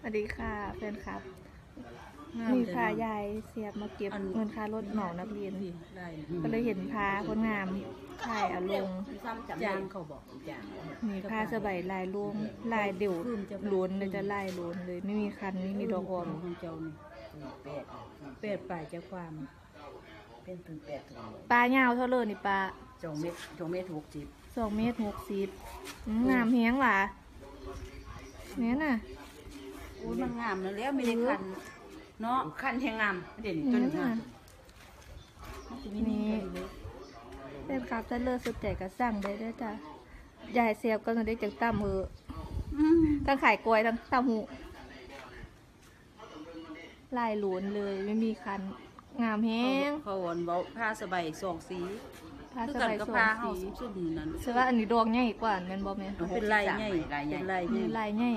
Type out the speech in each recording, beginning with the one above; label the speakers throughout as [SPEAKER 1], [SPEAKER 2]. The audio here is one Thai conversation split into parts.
[SPEAKER 1] สวัสดีค่ะแฟนคลับมีพายายเสียบมาเก็บเงินค่ารถหมานักเรียนก็เลยเห็นพาคนงามถ่ายเอาลง
[SPEAKER 2] จางเขาบอกจาง
[SPEAKER 1] มีผ้าสบายลายลงลายเดี่ยวล้วนเลยจะลายล้วนเลย ไม่มีคันไม่มีดอกออม
[SPEAKER 2] ของเจ้านี่
[SPEAKER 3] แปด
[SPEAKER 2] แปดปลายจะความ
[SPEAKER 3] เป็นถึงแปดถึง
[SPEAKER 1] ปลายาเท่าเลยนี่ปลา
[SPEAKER 3] จงเม็ดจงเม็ดหกสิบ
[SPEAKER 1] สองเมตรหกสิบงามเฮียงหล่ะ เนี่ยน่ะ
[SPEAKER 2] อุ้ยมันงามแล้วแล้วไม่ได้คันเนาะ
[SPEAKER 3] ขั้นแทงงามเด่นจ
[SPEAKER 1] เนี่
[SPEAKER 3] น
[SPEAKER 1] ยน่ะนี่แฟนคลับจะเลิศสุดใจก็สั่งได้เด้วยจ้ะยายเสียบก็จะได้จังตั้มมือ
[SPEAKER 2] อืม
[SPEAKER 1] ทั้งขายกล้วยทั้งเต้าหู้ลายหลวนเลยไม่มีคัน งามแฮง
[SPEAKER 2] เขาวอนเว้าผ้าสบายสองสี
[SPEAKER 1] ผ้า
[SPEAKER 2] คือ
[SPEAKER 1] ส
[SPEAKER 2] กัน
[SPEAKER 1] บาย
[SPEAKER 2] กับ
[SPEAKER 1] สอ
[SPEAKER 2] ผ้างเฮา
[SPEAKER 1] สี
[SPEAKER 2] ซุ่มๆนั่น
[SPEAKER 1] เชื่อว่าอันนี้ดอกใหญ่กว่าแม่นบ่แม่
[SPEAKER 2] เป็นลายใหญ่เป็นลายให
[SPEAKER 1] มี
[SPEAKER 2] ญ่
[SPEAKER 1] ลายใหญ่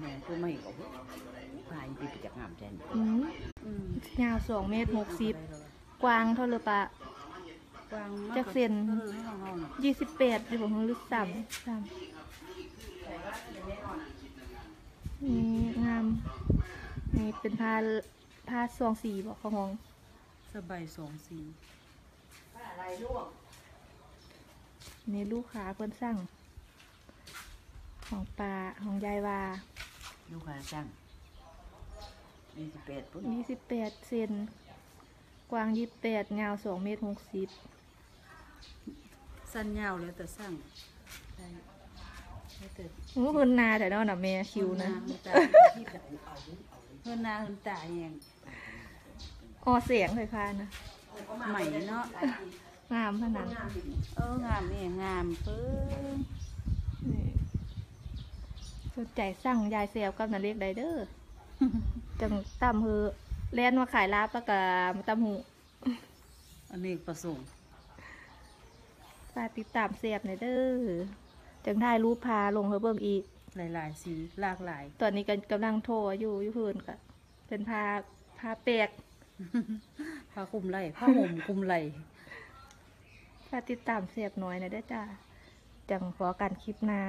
[SPEAKER 3] แม่ตัวไม่ก็พายไปจากงามแทน
[SPEAKER 1] อืม
[SPEAKER 2] อืม
[SPEAKER 1] ยาวสองเมตรหกสิบกว้างเท่าเลยปะ
[SPEAKER 2] กว้างมาก
[SPEAKER 1] จักเส้น
[SPEAKER 2] เออให้เฮาน่ะ
[SPEAKER 1] ยี่สิบแปดอยู่ของลึกสามสามนี่งาม นี่เป็นผ้าผ้าซองสีบอกของห้อง
[SPEAKER 2] สบายสองสี
[SPEAKER 3] อะไรลวก
[SPEAKER 1] นี่ลูกค้าเพิ่นสั่ง ของปลาของยายวา
[SPEAKER 3] ลูกค้าจ้างยี่สิบแปดปุ๊บ
[SPEAKER 1] ยี่สิบแปดเซนกว้างยี่สิบแปดยาวสองเมตรหกสิบ
[SPEAKER 2] สั้นยาวแล้วแต่สั่งได้แล้วแต่
[SPEAKER 1] โอ้เพิ่นนาแต่เนาะน่ะแม่คิวนะ
[SPEAKER 2] เพิ่นนาเพิ่นนาเพิ่นตาแหง
[SPEAKER 1] ออเสียงไฟฟ้านะ
[SPEAKER 2] ใหม่เนาะ
[SPEAKER 1] งามขนาด
[SPEAKER 2] เอองามนี่งามเพิ่ง
[SPEAKER 1] นี่สนใจสั่งยายเซลกับนาเล็กไดเดอร์จังตำเฮอแล่นมาขายลาบแล้วก็มาตำหู
[SPEAKER 2] อันนี้ประสงค์
[SPEAKER 1] ฝากติดตามเสียบในอยเด้อจังถ่ายรูปพาลงเฮอเบิ่งอีก
[SPEAKER 2] หลายๆสีหลากหลาย
[SPEAKER 1] ตอนนี้ก็กำลังโทรอยู่อยู่เพื่นก็เป็นพาพาแปลก
[SPEAKER 2] ผ้าคลุมไหล่ผ้าห่มคลุมไหล่
[SPEAKER 1] ฝากติดตามเสียบน้อยนะเด้อจ้าจังขอการคลิปหน้า